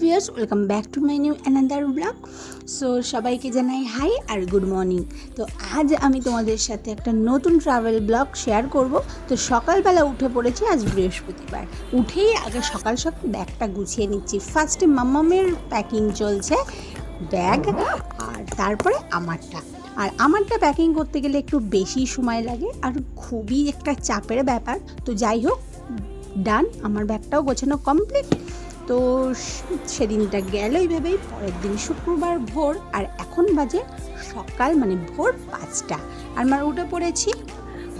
Viewers welcome back to my new another blog so সবাইকে জানাই high আর good morning তো, আজ আমি তোমাদের সাথে একটা নতুন ট্রাভেল ব্লগ শেয়ার করব। তো, সকালবেলা উঠে পড়েছি আজ বৃহস্পতিবার। উঠেই আগে সকাল সকাল ব্যাগটা গুছিয়ে নিচ্ছি। ফার্স্টে মাম্মামের প্যাকিং চলছে ব্যাগ আর তারপরে আমারটা। আর আমারটা প্যাকিং করতে গেলে একটু বেশি সময় লাগে আর খুবই একটা চাপের ব্যাপার। তো, যাই হোক ডান আমার ব্যাগটাও গোছানো কমপ্লিট তো সেদিনটা গেল এইভাবেই, পরের দিন শুক্রবার ভোর, আর এখন বাজে সকাল মানে ভোর পাঁচটা। আর আমার উঠে পড়েছি।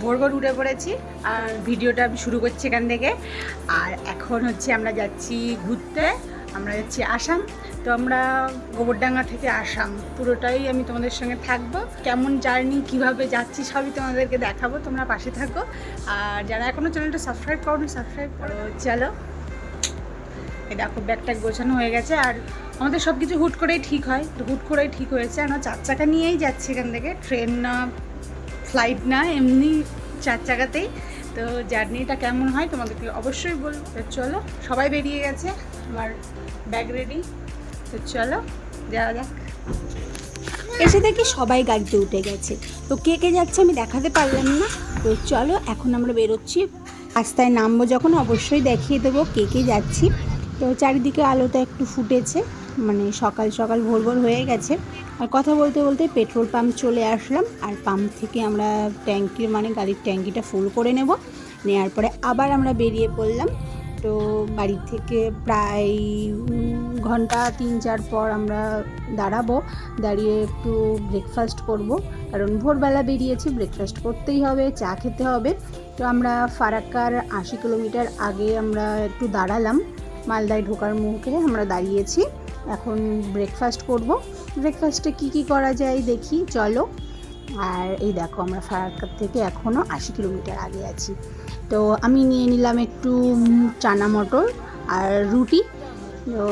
ভোর ভোর উঠে পড়েছি, আর ভিডিওটা আমি শুরু করছি এখান থেকে। আর এখন হচ্ছে আমরা যাচ্ছি ঘুরতে, আমরা যাচ্ছি আসাম। তো আমরা গোবরডাঙ্গা থেকে আসাম। পুরোটাই আমি তোমাদের সঙ্গে থাকব। কেমন জার্নি, কীভাবে যাচ্ছি, সবই তোমাদেরকে দেখাবো। তোমরা পাশে থাকো। আর যারা এখনও চ্যানেলটা সাবস্ক্রাইব করো সাবস্ক্রাইব করো। চলো। এই দেখো, ব্যাগটা গোছানো হয়ে গেছে আর আমাদের সব কিছু হুট করেই ঠিক হয়, তো হুট করেই ঠিক হয়েছে। আমরা চার চাকা নিয়েই যাচ্ছি এখান থেকে। ট্রেন না ফ্লাইট না, এমনি চার চাকাতেই। তো জার্নিটা কেমন হয় তোমাদেরকে অবশ্যই বলব তো চলো, সবাই বেরিয়ে গেছে, আমার ব্যাগ রেডি তো চলো, যাওয়া যাক। এসে দেখি সবাই গাড়িতে উঠে গেছে। তো কে কে যাচ্ছে আমি দেখাতে পারলাম না। তো চলো, এখন আমরা বেরোচ্ছি। রাস্তায় নামবো যখন, অবশ্যই দেখিয়ে দেবো কে কে যাচ্ছি। তো চারিদিকে আলোটা একটু ফুটেছে মানে সকাল সকাল ভোর ভোর হয়ে গেছে। আর কথা বলতে বলতে পেট্রোল পাম্প চলে আসলাম, আর পাম্প থেকে আমরা ট্যাঙ্কি মানে গাড়ির ট্যাঙ্কিটা ফুল করে নেব। নেওয়ার পরে আবার আমরা বেরিয়ে পড়লাম। তো বাড়ি থেকে প্রায় ঘণ্টা তিন চার পর আমরা দাঁড়াবো, দাঁড়িয়ে একটু ব্রেকফাস্ট করব। কারণ ভোরবেলা বেরিয়েছি ব্রেকফাস্ট করতেই হবে, চা খেতে হবে। তো আমরা ফারাক্কার আশি কিলোমিটার আগে আমরা একটু দাঁড়ালাম। মালদায় ঢোকার মুখে আমরা দাঁড়িয়েছি। এখন ব্রেকফাস্ট করব। ব্রেকফাস্টে কি কি করা যায় দেখি, চলো। আর এই দেখো, আমরা ফারাক্কার থেকে এখনও আশি কিলোমিটার আগে আছি। তো আমি নিয়ে নিলাম একটু চানা মটর আর রুটি। তো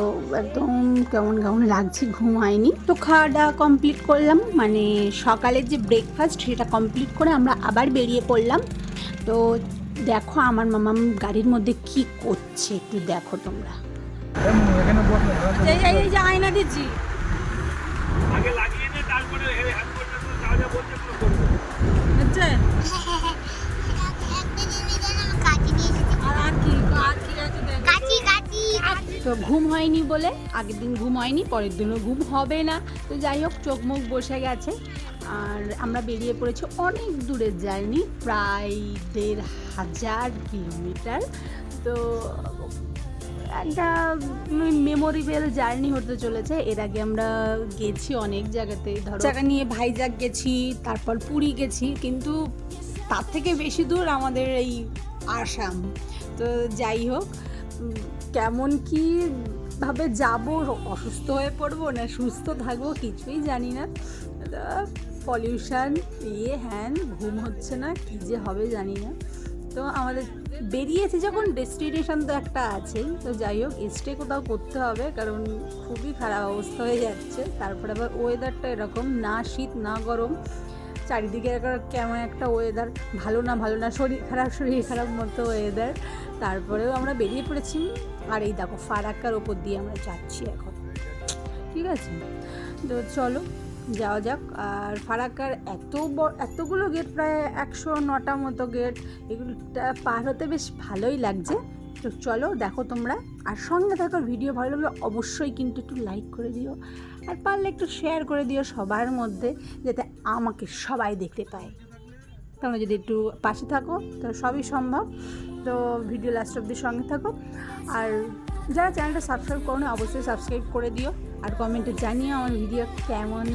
একদম কেমন কেমন লাগছে ঘুম হয়নি তো খাওয়া দাওয়া কমপ্লিট করলাম। মানে সকালের যে ব্রেকফাস্ট সেটা কমপ্লিট করে আমরা আবার বেরিয়ে পড়লাম। তো দেখো আমার মামা গাড়ির মধ্যে কি করছে একটু দেখো তোমরা এই যে আয়না দিচ্ছি আগে লাগিয়ে নে তারপরে এই হাত করতে তো তো ঘুম হয়নি বলে, আগের দিন ঘুম হয়নি, পরের দিনও ঘুম হবে না। তো যাই হোক, চোখ মুখ বসে গেছে। আর আমরা বেরিয়ে পড়েছি অনেক দূরের জার্নি, প্রায় দেড় হাজার কিলোমিটার। তো একটা মেমোরেবল জার্নি হতে চলেছে। এর আগে আমরা গেছি অনেক জায়গাতে, ধরো জায়গা নিয়ে ভাইজাগ গেছি, তারপর পুরী গেছি, কিন্তু তার থেকে বেশি দূর আমাদের এই আসাম। তো যাই হোক কেমন কি ভাবে যাব, অসুস্থ হয়ে পড়ব না সুস্থ থাকব কিছুই জানি না। পলিউশন ইয়ে হ্যান, ঘুম হচ্ছে না, কী যে হবে জানি না। তো আমাদের বেরিয়েছি যখন ডেস্টিনেশন তো একটা আছেই। তো যাই হোক স্টে কোথাও করতে হবে, কারণ খুবই খারাপ অবস্থা হয়ে যাচ্ছে। তারপরে আবার ওয়েদারটা এরকম, না শীত, না গরম। চারিদিকে কেমন একটা ওয়েদার ভালো না ভালো না, শরীর খারাপ শরীর খারাপ মতো ওয়েদার তারপরেও আমরা বেরিয়ে পড়েছি। আর এই দেখো ফারাক্কার ওপর দিয়ে আমরা যাচ্ছি এখন। ঠিক আছে? তো চলো, যাওয়া যাক। আর ফারাক্কার এত বড় এতগুলো গেট প্রায় একশো নটা মতো গেট এগুলোটা পার হতে বেশ ভালোই লাগছে। তো চলো দেখো তোমরা। আর সঙ্গে থাকো ভিডিও ভালো লাগলে অবশ্যই কিন্তু একটু লাইক করে দিও। আর পারলে একটু শেয়ার করে দিও সবার মধ্যে, যাতে আমাকে সবাই দেখতে পায়। তোমরা যদি একটু পাশে থাকো, তো সবই সম্ভব। তো ভিডিও লাস্ট অব্দি সঙ্গে থাকো। আর যারা চ্যানেলটা সাবস্ক্রাইব করো না, অবশ্যই সাবস্ক্রাইব করে দিও। আর কমেন্টে জানিও আমার ভিডিও কেমন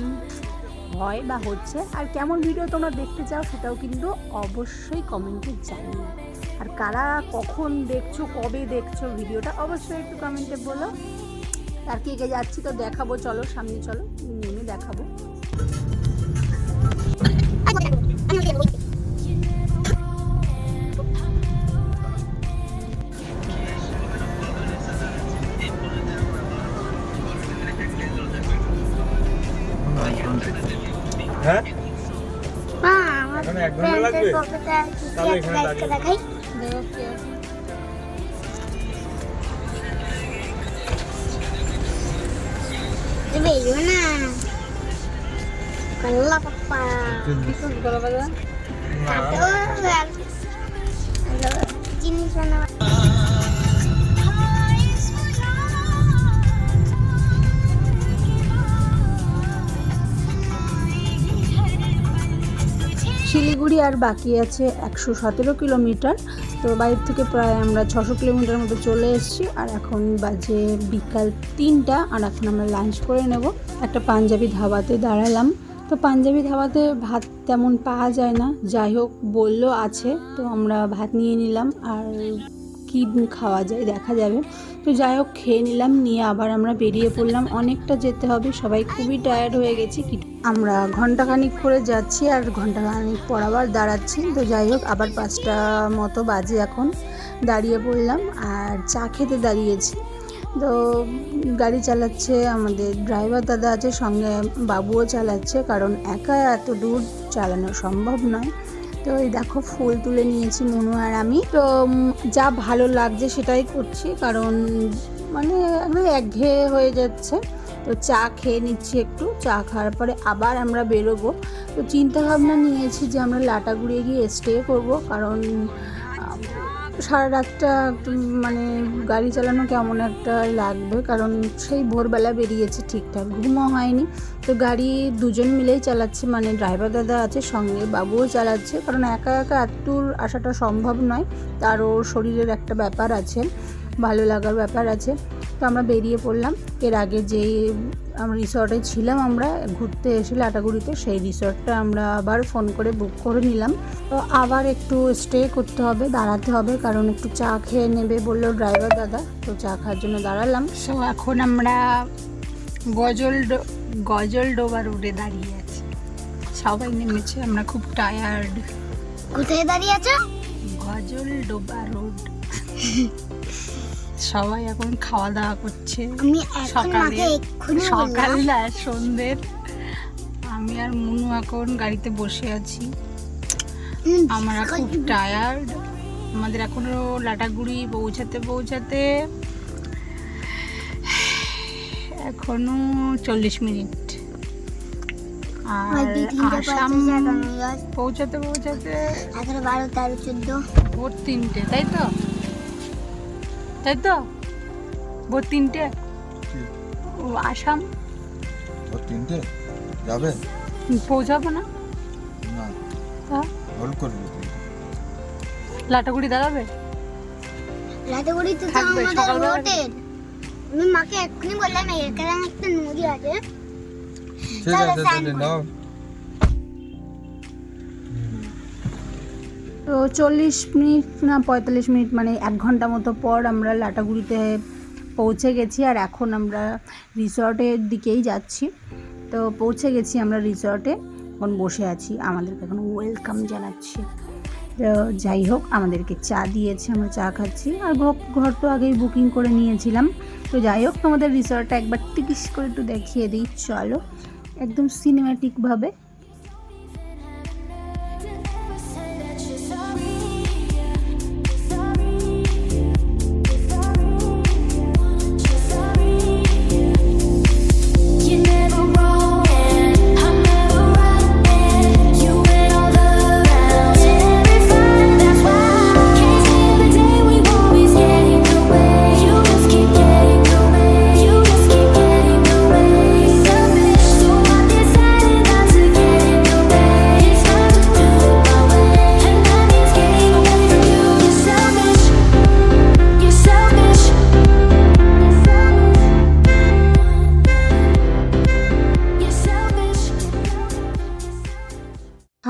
হয় বা হচ্ছে। আর কেমন ভিডিও তোমরা দেখতে চাও সেটাও কিন্তু অবশ্যই কমেন্টে জানিও। আর কারা কখন দেখছ, কবে দেখছ ভিডিওটা অবশ্যই একটু কমেন্টে বলো। আর কে কে যাচ্ছি তো দেখাবো, চলো সামনে চলো, নেমে দেখাবো। এক ঘণ্টা লাগবে? প্যান্টের পকেটে আর কি তাহলে একটা এখানে বাইককে দাঁড়িয়ে দেখাই। বেরিও না কাল্লা পাপ্পা জিনিস বানাবো শিলিগুড়ি আর বাকি আছে একশো সতেরো কিলোমিটার। তো বাড়ির থেকে প্রায় আমরা ছশো কিলোমিটার মতো চলে এসেছি আর এখন বাজে বিকাল তিনটা আর এখন আমরা লাঞ্চ করে নেব। একটা পাঞ্জাবি ধাবাতে দাঁড়ালাম। তো পাঞ্জাবি ধাবাতে ভাত তেমন পাওয়া যায় না। যাই হোক, বলল আছে। তো আমরা ভাত নিয়ে নিলাম আর কী খাওয়া যায় দেখা যাবে। তো যাই হোক, খেয়ে নিলাম, নিয়ে আবার আমরা বেরিয়ে পড়লাম। অনেকটা যেতে হবে, সবাই খুবই টায়ার্ড হয়ে গেছি। কি- আমরা ঘন্টাখানিক করে যাচ্ছি আর ঘন্টাখানিক পর আবার দাঁড়াচ্ছি। তো যাই হোক, আবার পাঁচটা মতো বাজে এখন। দাঁড়িয়ে পড়লাম আর চা খেতে দাঁড়িয়েছি। তো গাড়ি চালাচ্ছে আমাদের ড্রাইভার দাদা আছে, সঙ্গে বাবুও চালাচ্ছে। কারণ একা এত দূর চালানো সম্ভব নয়। তো এই দেখো ফুল তুলে নিয়েছি মনু আর আমি। তো যা ভালো লাগছে সেটাই করছি, কারণ মানে একদম একঘেয়ে হয়ে যাচ্ছে। তো চা খেয়ে নিচ্ছি একটু, চা খাওয়ার পরে আবার আমরা বেরোবো। তো চিন্তাভাবনা নিয়েছি যে আমরা লাটা লাটাগুড়িয়ে গিয়ে স্টে করব, কারণ সারা রাতটা মানে গাড়ি চালানো কেমন একটা লাগবে? কারণ সেই ভোরবেলা বেরিয়েছে ঠিকঠাক, ঘুমও হয়নি। তো গাড়ি দুজন মিলেই চালাচ্ছে মানে ড্রাইভার দাদা আছে, সঙ্গে বাবুও চালাচ্ছে। কারণ একা একা এত আসাটা সম্ভব নয়, তারও শরীরের একটা ব্যাপার আছে, ভালো লাগার ব্যাপার আছে। তো আমরা বেরিয়ে পড়লাম। এর আগে যেই আমরা রিসর্টে ছিলাম আমরা ঘুরতে এসে লাটাগুড়িতে সেই রিসর্টটা আমরা আবার ফোন করে বুক করে নিলাম। তো আবার একটু স্টে করতে হবে দাঁড়াতে হবে কারণ একটু চা খেয়ে নেবে বলল ড্রাইভার দাদা। তো চা খাওয়ার জন্য দাঁড়ালাম। সো এখন আমরা গজল গজল ডোবা রোডে দাঁড়িয়ে আছি। সবাই নেমেছে আমরা খুব টায়ার্ড কোথায় দাঁড়িয়ে আছো? গজল ডোবা রোড সবাই এখন খাওয়া দাওয়া করছে। আমি সকালে সকাল না সন্ধ্যের আমি আর মুনু এখন গাড়িতে বসে আছি। আমরা খুব টায়ার্ড আমাদের এখনও লাটাগুড়ি পৌঁছাতে পৌঁছাতে এখনও চল্লিশ মিনিট। আর আসাম পৌঁছাতে পৌঁছাতে এগারো বারো তেরো চোদ্দ। ভোর তিনটে তাই তো? তাই তো? ভোর তিনটে। ও আসাম। ও তিনটে? যাবে? পৌঁছাবো না? না। তা? হোল্ড করবি লাটাগুড়ি দাঁড়াবে? লাটাগুড়ি তো আমাদের আমি মাকে এক্ষুনি বললাম এখানে একটা নদী আছে। চলো, স্নান তো চল্লিশ মিনিট না পঁয়তাল্লিশ মিনিট মানে এক ঘণ্টা মতো পর আমরা লাটাগুড়িতে পৌঁছে গেছি আর এখন আমরা রিসর্টের দিকেই যাচ্ছি। তো পৌঁছে গেছি আমরা রিসর্টে, এখন বসে আছি। আমাদেরকে এখন ওয়েলকাম জানাচ্ছি। তো যাই হোক, আমাদেরকে চা দিয়েছে, আমরা চা খাচ্ছি। আর ঘর- তো আগেই বুকিং করে নিয়েছিলাম। তো যাই হোক, তোমাদের রিসর্টটা একবার টিকিস করে একটু দেখিয়ে দিই। চলো, একদম সিনেম্যাটিকভাবে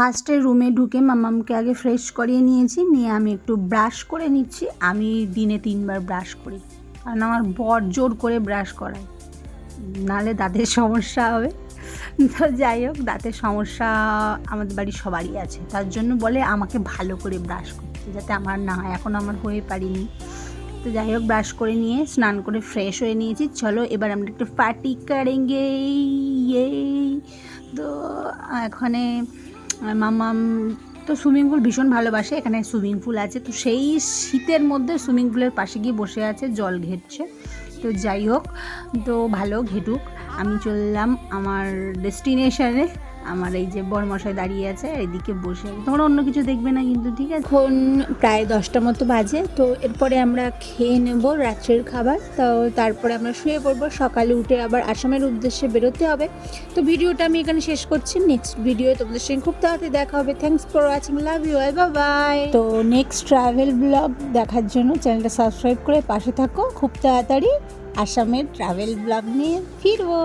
ফার্স্টে রুমে ঢুকে মামামকে আগে ফ্রেশ করিয়ে নিয়েছি, নিয়ে আমি একটু ব্রাশ করে নিচ্ছি। আমি দিনে তিনবার ব্রাশ করি, কারণ আমার বর জোর করে ব্রাশ করায়। নালে দাঁতের সমস্যা হবে। তো যাই হোক, দাঁতের সমস্যা আমাদের বাড়ির সবারই আছে। তার জন্য বলে আমাকে ভালো করে ব্রাশ করতে, যাতে আমার না এখন আমার হয়ে পারিনি। তো যাই হোক ব্রাশ করে নিয়ে স্নান করে ফ্রেশ হয়ে নিয়েছি। চলো, এবার আমরা একটু পার্টি করেঙ্গে। ইয়ে। তো এখানে মামাম তো সুইমিং পুল ভীষণ ভালোবাসে, এখানে সুইমিং পুল আছে। তো সেই শীতের মধ্যে সুইমিং পুলের পাশে গিয়ে বসে আছে, জল ঘেটছে। তো যাই হোক, তো ভালো ঘেটুক। আমি চললাম আমার ডেস্টিনেশনে। আমার এই যে বরমশাই দাঁড়িয়ে আছে, এদিকে বসে। তোমরা অন্য কিছু দেখবে না কিন্তু, ঠিক আছে? এখন প্রায় দশটা মতো বাজে, তো এরপরে আমরা খেয়ে নেব রাত্রের খাবার। তো তারপরে আমরা শুয়ে পড়ব, সকালে উঠে আবার আসামের উদ্দেশ্যে বেরোতে হবে। তো ভিডিওটা আমি এখানে শেষ করছি নেক্সট ভিডিও তোমাদের সঙ্গে খুব তাড়াতাড়ি দেখা হবে। Thanks for watching love you bye bye তো নেক্সট ট্রাভেল ব্লগ দেখার জন্য চ্যানেলটা সাবস্ক্রাইব করে পাশে থাকো। খুব তাড়াতাড়ি আসামের ট্রাভেল ব্লগ নিয়ে ফিরবো।